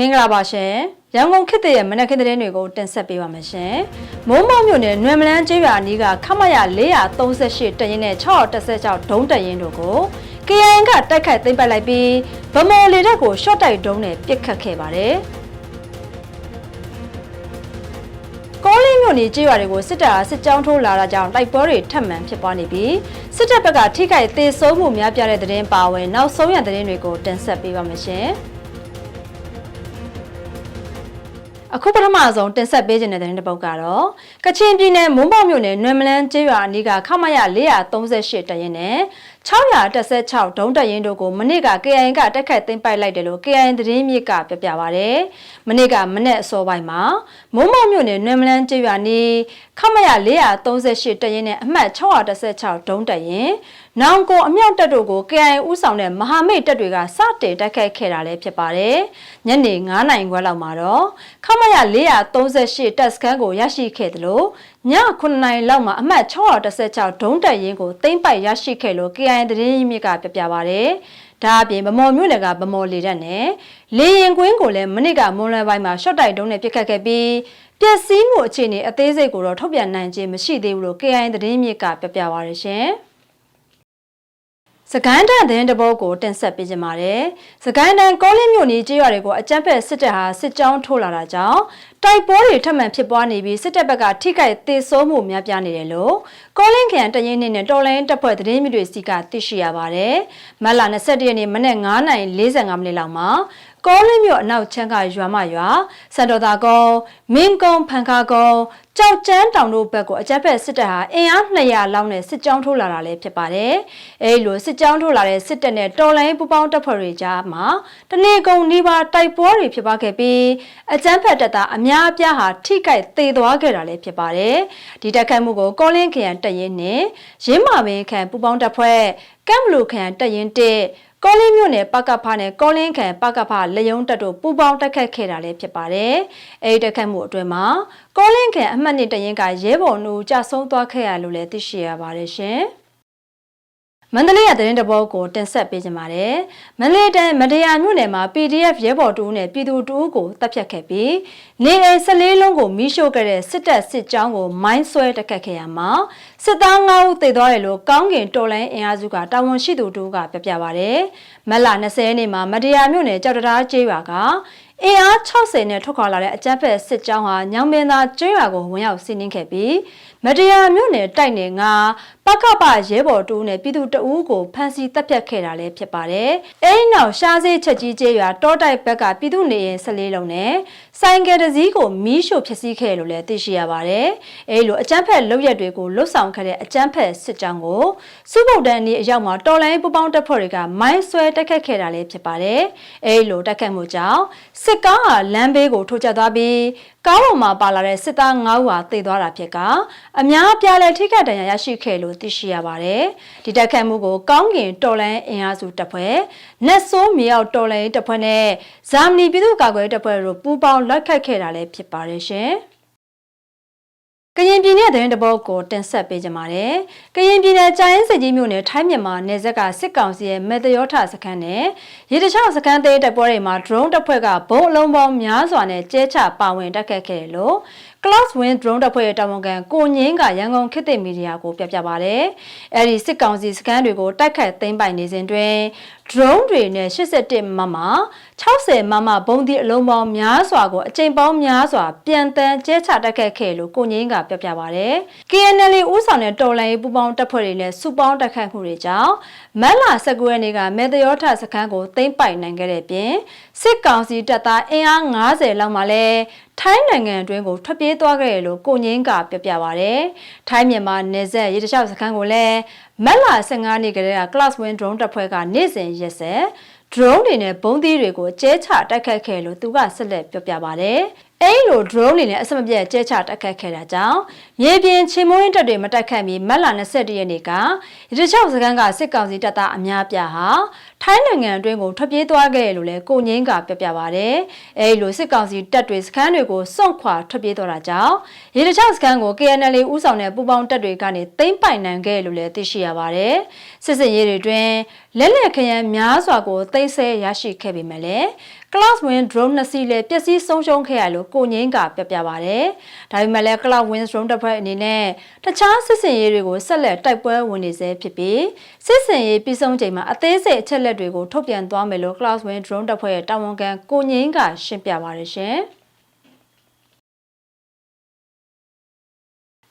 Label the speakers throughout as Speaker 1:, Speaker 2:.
Speaker 1: မင်္ဂလာပါရှင်ရန်ကုန်ခေတ်သစ်ရဲ့မနက်ခင်းသတင်းတွေကိုတင်ဆက်ပေးပါမယ်ရှင်မိုးမောက်မြို့နယ်နွေမလန်းကျေးရွာအနီးကခမရ438တရင်နဲ့616ဒုံးတရင်တို့ကို KN ကတိုက်ခိုက်သိမ်းပိုက်လိုက်ပြီးဗမော်လေတပ်ကိုရှော့တိုက်ဒုံးနဲ့ပစ်ခတ်ခဲ့ပါတယ်ကောလင်းမြို့နယ်ကျေးရွာတွေကိုစစ်တပ်ကစစ်ကြောင်းထိုးလာတာကြောင့်တိုက်ပွဲတွေထပ်မံဖြစ်ပွားနေပြီးစစ်တပ်ဘက်ကထိခိုက်သေးဆုံးမှုများပြားတဲ့သတင်းပါဝင်နောက်ဆုံးရသတင်းတွေကိုတင်ဆက်ပေးပါမယ်ရှင်။ အခုပထမဆုံးတင်ဆက်ပေးခြင်းတဲ့တဲ့တစ်ပုတ်ကတော့ကချင်ပြည်နယ်မွန်းပေါမြို့နယ်နွေမလန်းကျေးရွာအနီးကခမရ438တရင်နဲ့616ဒုံးတရင်တို့ကိုမနေ့က KIN ကတက်ခတ်သိမ်းပိုက်လိုက်တယ်လို့ KIN သတင်းမြစ်ကပြပြပါဗျ။မနေ့ကမနေ့အစောပိုင်းမှာမွန်းပေါမြို့နယ်နွေမလန်းကျေးရွာနီးခမရ438တရင်နဲ့အမှတ်616ဒုံးတရင် နောင်ကိုအမြောက်တပ်တို့ကို KIN ဥဆောင်တဲ့မဟာမိတ်တပ်တွေကစတင်တက်ခတ်ခဲ့တာလည်းဖြစ်ပါတယ်။ညနေ9နိုင်ခွဲလောက်မှာတော့ခမရ438တပ်စခန်းကိုရရှိခဲ့တယ်လို့ည9နိုင်လောက်မှာအမှတ်616ဒုံးတက်ရင်ကိုသိမ့်ပိုက်ရရှိခဲ့လို့ KIN သတင်းရင်းမြစ်ကပြပြပါဗျ။ဒါအပြင်ဗမော်မြို့နယ်ကဗမော်လေတပ်နဲ့လေရင်ကွင်းကိုလည်းမနစ်ကမွန်လွယ်ပိုင်းမှာရှော့တိုက်ဒုံးနဲ့ပစ်ခတ်ခဲ့ပြီးပျက်စီးမှုအခြေအနေအသေးစိတ်ကိုတော့ထုတ်ပြန်နိုင်ခြင်းမရှိသေးဘူးလို့ KIN သတင်းမြစ်ကပြပြပါရရှင်။ စကိုင်းတန်သတင်းတပုတ်ကိုတင်ဆက်ပေးကြပါမယ်။စကိုင်းတန်ကောလင်းမြို့နယ်ကျေးရွာတွေကိုအကြမ်းဖက်စစ်တပ်ဟာစစ်ကြောင်းထိုးလာတာကြောင့်တိုက်ပွဲတွေထပ်မံဖြစ်ပွားနေပြီးစစ်တပ်ဘက်ကထိခိုက်ဒေဆုံးမှုများပြားနေတယ်လို့ကောလင်းခရိုင်တရင်နေနဲ့တော်လိုင်းတပ်ဖွဲ့သတင်းမြစ်တွေစီကသိရှိရပါတယ်။မတ်လ22ရက်နေ့မနက်9:45မိနစ်လောက်မှာ ကောလင်းမြို့အနောက်ချမ်းကရွာမရွာစံတော်သာကုန်းမင်းကုန်းဖန်ခါကုန်းကြောက်ကျန်းတောင်တို့ဘက်ကိုအကြမ်းဖက်စစ်တပ်ဟာအင်အား200လောက်နဲ့စစ်ကြောင်းထိုးလာတာလည်းဖြစ်ပါတယ်။အဲဒီလိုစစ်ကြောင်းထိုးလာတဲ့စစ်တပ်နဲ့တော်လိုင်းပူပေါင်းတပ်ဖွဲ့တွေကြားမှာတနေကုန်နှီးပါတိုက်ပွဲတွေဖြစ်ပွားခဲ့ပြီးအကြမ်းဖက်တပ်သားအများအပြားဟာထိခိုက်သေသွားခဲ့တာလည်းဖြစ်ပါတယ်။ဒီတိုက်ခိုက်မှုကိုကောလင်းခရိုင်တပ်ရင်းနဲ့ရင်းမာပင်ခရိုင်ပူပေါင်းတပ်ဖွဲ့ကမ်ဘလူခရိုင်တပ်ရင်းတစ် ကောလင်းမြို့နယ်ပကဖနဲ့ကောလင်းခံပကဖလယုံတက်တို့ပူပေါင်းတက်ခတ်ခဲ့တာလည်းဖြစ်ပါတယ်။အဲဒီတက်ခတ်မှုအတွင်းမှာကောလင်းခံအမှတ်နှစ်တရင်ကရဲဘော်နှူကြဆုံးသွားခဲ့ရလို့လည်းသိရှိရပါတယ်ရှင်။ မန္တလေးရသတင်းတပုတ်ကိုတင်ဆက်ပေးကြပါမယ်။မန္တလေးတိုင်းမတရားမြို့နယ်မှာ PDF ရဲဘော်တူနဲ့ပြည်သူတူကိုတပ်ဖြတ်ခဲ့ပြီးနေအိမ်14လုံးကိုမိရှို့ခဲ့တဲ့စစ်တပ်စစ်ကြောင်းကိုမိုင်းဆွဲတက်ခတ်ခဲ့ရမှာစစ်သား9ဦးသေသွားတယ်လို့ကောင်းကင်တော်လိုင်းအင်အားစုကတာဝန်ရှိသူတို့ကပြပြပါဗျ။မက်လာ20ရက်နေ့မှာမတရားမြို့နယ်ကြောက်တရားကျေးရွာကအင်အား60နဲ့ထွက်ခွာလာတဲ့အကြမ်းဖက်စစ်ကြောင်းဟာညောင်မင်းသားကျေးရွာကိုဝင်ရောက်စီးနင်းခဲ့ပြီးမတရားမြို့နယ်တိုက်နယ်ကပကပရဲဘော်တူနဲ့ပြည်သူတအူးကိုဖမ်းဆီးတပ်ဖြတ်ခဲ့တာလည်းဖြစ်ပါတယ်။အဲဒီနောက်ရှားစေးချက်ကြီးကျေးရွာတောတိုက်ဘက်ကပြည်သူနေရင်14လုံးနဲ့ဆိုင်ကယ်တစ်စီးကိုမီးရှို့ဖျက်ဆီးခဲ့လို့လည်းသိရှိရပါတယ်။အဲဒီလိုအကြမ်းဖက်လုပ်ရက်တွေကိုလွတ်ဆောင်ခဲ့တဲ့အကြမ်းဖက်စစ်ကြောင်းကိုစုဗုဒ္ဓန်အနီးအရောက်မှာတော်လိုင်းပူပေါင်းတပ်ဖွဲ့တွေကမိုင်းဆွဲတိုက်ခတ်ခဲ့တာလည်းဖြစ်ပါတယ်။အဲဒီလိုတိုက်ခတ်မှုကြောင့်စစ်ကားဟာလမ်းဘေးကိုထိုးကျသွားပြီးကားပေါ်မှာပါလာတဲ့စစ်သား9ဦးဟာသေသွားတာဖြစ်ကအများအပြားလည်းထိခိုက်ဒဏ်ရာရရှိခဲ့လို့သိရှိရပါတယ်။ဒီတိုက်ခတ်မှုကိုကောင်းကင်တော်လန်အင်အားစုတပ်ဖွဲ့၊နက်ဆိုးမြေအောက်တော်လန်တပ်ဖွဲ့နဲ့ဇာမနီပြည်သူ့ကာကွယ်တပ်ဖွဲ့တို့ပူးပေါင်းလက်ခတ်ခဲ့တာလည်းဖြစ်ပါတယ်ရှင်။ကရင်ပြည်နယ်သတင်းတပုတ်ကိုတင်ဆက်ပေးကြပါမယ်။ကရင်ပြည်နယ်ကြာရင်စစ်ကြီးမြို့နယ်ထိုင်းမြန်မာနယ်စပ်ကစစ်ကောင်စီရဲ့မေတ္တယောထစခန်းနဲ့ရေတခြားစခန်းသေးတပ်ပွဲတွေမှာ drone တပ်ဖွဲ့ကဘုံအလုံးပေါင်းများစွာနဲ့ကျဲချပါဝင်တက်ခတ်ခဲ့တယ်လို့ Class Win Drone တပ်ဖွဲ့ရဲ့တာဝန်ခံကိုငင်းကရန်ကုန်ခေတ်သစ်မီဒီယာကိုပြပြပါဗျ။အဲဒီစစ်ကောင်စီစခန်းတွေကိုတိုက်ခတ်သိမ်းပိုက်နေစဉ်တွင် drone တွေနဲ့81မမ60မမဘုံဒီအလုံးပေါင်းများစွာကိုအကြိမ်ပေါင်းများစွာပြန်တန်းကျဲချတက်ခတ်ခဲ့လို့ကိုငင်းကပြပြပါဗျ။ KNL ဦးဆောင်တဲ့တော်လိုင်းရေးပူးပေါင်းတပ်ဖွဲ့တွေနဲ့စုပေါင်းတက်ခတ်မှုတွေကြောင့်မက်လာ19ရက်နေ့ကမေတ္တယောထစခန်းကိုသိမ်းပိုက်နိုင်ခဲ့တဲ့ပြင်စစ်ကောင်စီတပ်သားအင်အား90လောက်မှလည်း ထိုင်းနိုင်ငံအတွင်းကိုထွက်ပြေးသွားခဲ့ရလို့ကိုငင်းကပြပြပါဗျ။ထိုင်းမြန်မာနယ်စပ်ရေတလျှောက်စခန်းကိုလည်းမက်လာ15နှစ်ကလေးက class win drone တပ်ဖွဲ့ကနေ့စဉ်ရက်ဆက် drone တွေနဲ့ဘုံသီးတွေကိုကျဲချတိုက်ခတ်ခဲ့လို့သူကဆက်လက်ပြောပြပါဗျ။ အဲ့လို drone တွေနဲ့အစမပြတ်ကျဲချတက်ခတ်ခဲ့တာကြောင့်မြေပြင်ချင်းမွင်းတပ်တွေမတက်ခတ်မီမက်လာ21ရက်နေ့ကရတချောက်စခန်းကစစ်ကောင်စီတပ်သားအများပြားဟာထိုင်းနိုင်ငံအတွင်းကိုထွက်ပြေးသွားခဲ့လို့လည်းကိုငင်းကပြပြပါဗျ။အဲ့လိုစစ်ကောင်စီတပ်တွေစခန်းတွေကိုစွန့်ခွာထွက်ပြေးသွားတာကြောင့်ရတချောက်စခန်းကို KNL ဦးဆောင်တဲ့ပူပေါင်းတပ်တွေကနေသိမ်းပိုင်နိုင်ခဲ့လို့လည်းသိရှိရပါတယ်။စစ်စင်ရေးတွေတွင်လက်လက်ခရမ်းများစွာကိုသိမ်းဆဲရရှိခဲ့ပေမဲ့လည်း Cloud Win drone နှစ်စီးလည်းပျက်စီးဆုံးရှုံးခဲ့ရလို့ကိုငိမ့်ကပြပြပါတယ်။ဒါပေမဲ့လည်း Cloud Win drone တပ်ဖွဲ့အနေနဲ့တခြားစစ်စင်ရေးတွေကိုဆက်လက်တိုက်ပွဲဝင်နေဆဲဖြစ်ပြီးစစ်စင်ရေးပြီးဆုံးချိန်မှာအသေးစိတ်အချက်လက်တွေကိုထုတ်ပြန်သွားမယ်လို့ Cloud Win drone တပ်ဖွဲ့ရဲ့တာဝန်ခံကိုငိမ့်ကရှင်းပြပါတယ်ရှင်။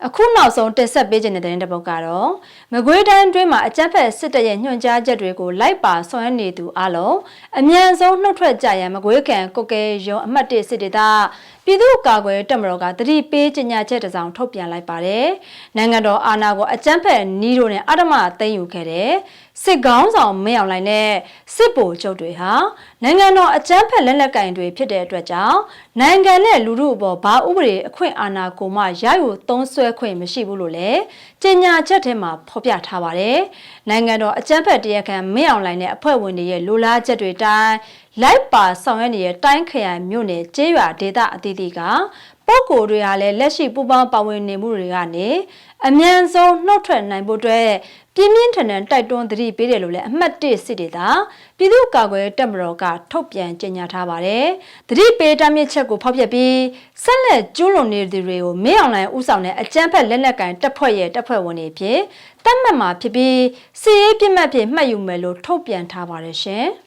Speaker 1: အခုနောက်ဆုံးတင်ဆက်ပေးခြင်းတဲ့တဲ့ပုတ်ကတော့မကွေးတိုင်းအတွင်းမှာအကြမ်းဖက်စစ်တပ်ရဲ့ညွှန်ကြားချက်တွေကိုလိုက်ပါဆောင်ရွက်နေသူအလုံးအမြန်ဆုံးနှုတ်ထွက်ကြရန်မကွေးကန်ကုတ်ကဲရုံအမှတ်၁စစ်ဒေသပြည်သူ့ကာကွယ်တပ်မတော်ကတတိပေးကြေညာချက်တစ်စောင်ထုတ်ပြန်လိုက်ပါတယ်။နိုင်ငံတော်အာဏာကိုအကြမ်းဖက်နီးတို့နဲ့အဓမ္မသိမ်းယူခဲ့တဲ့စစ်ကောင်းဆောင်မင်းအောင်လှိုင်နဲ့စစ်ဗိုလ်ချုပ်တွေဟာနိုင်ငံတော်အကြမ်းဖက်လက်နက်ကင်တွေဖြစ်တဲ့အတွက်ကြောင့်နိုင်ငံနဲ့လူထုအပေါ်ဘာဥပဒေအခွင့်အာဏာကိုမှရယူသုံးစွဲခွင့်မရှိဘူးလို့လည်းကြေညာချက်ထဲမှာဖော်ပြထားပါတယ်။နိုင်ငံတော်အကြမ်းဖက်တရားခံမင်းအောင်လှိုင်နဲ့အဖွဲ့ဝင်တွေရဲ့လိုလားချက်တွေတိုင်းလိုက်ပါဆောင်ရွက်နေတဲ့တိုင်းခရိုင်မြို့နယ်ကျေးရွာဒေသအသီးသီးက ပုံကိုယ်တွေဟာလည်းလက်ရှိပူပေါင်းပါဝင်နေမှုတွေကနေအမြန်ဆုံးနှုတ်ထွက်နိုင်ဖို့အတွက်ပြင်းပြင်းထန်ထန်တိုက်တွန်းသတိပေးတယ်လို့လည်းအမှတ်၁စစ်ဒေသပြည်သူ့ကာကွယ်တပ်မတော်ကထုတ်ပြန်ကြေညာထားပါတယ်။သတိပေးတားမြစ်ချက်ကိုဖောက်ပြပြီးဆက်လက်ကျူးလွန်နေသူတွေကိုမင်းအောင်လှိုင်ဦးဆောင်တဲ့အကြမ်းဖက်လက်နက်ကန်တပ်ဖွဲ့ရဲ့တပ်ဖွဲ့ဝင်တွေဖြစ်တတ်မှတ်မှာဖြစ်ပြီးစီရေးပြစ်မှတ်ဖြစ်မှတ်ယူမယ်လို့ထုတ်ပြန်ထားပါတယ်ရှင်။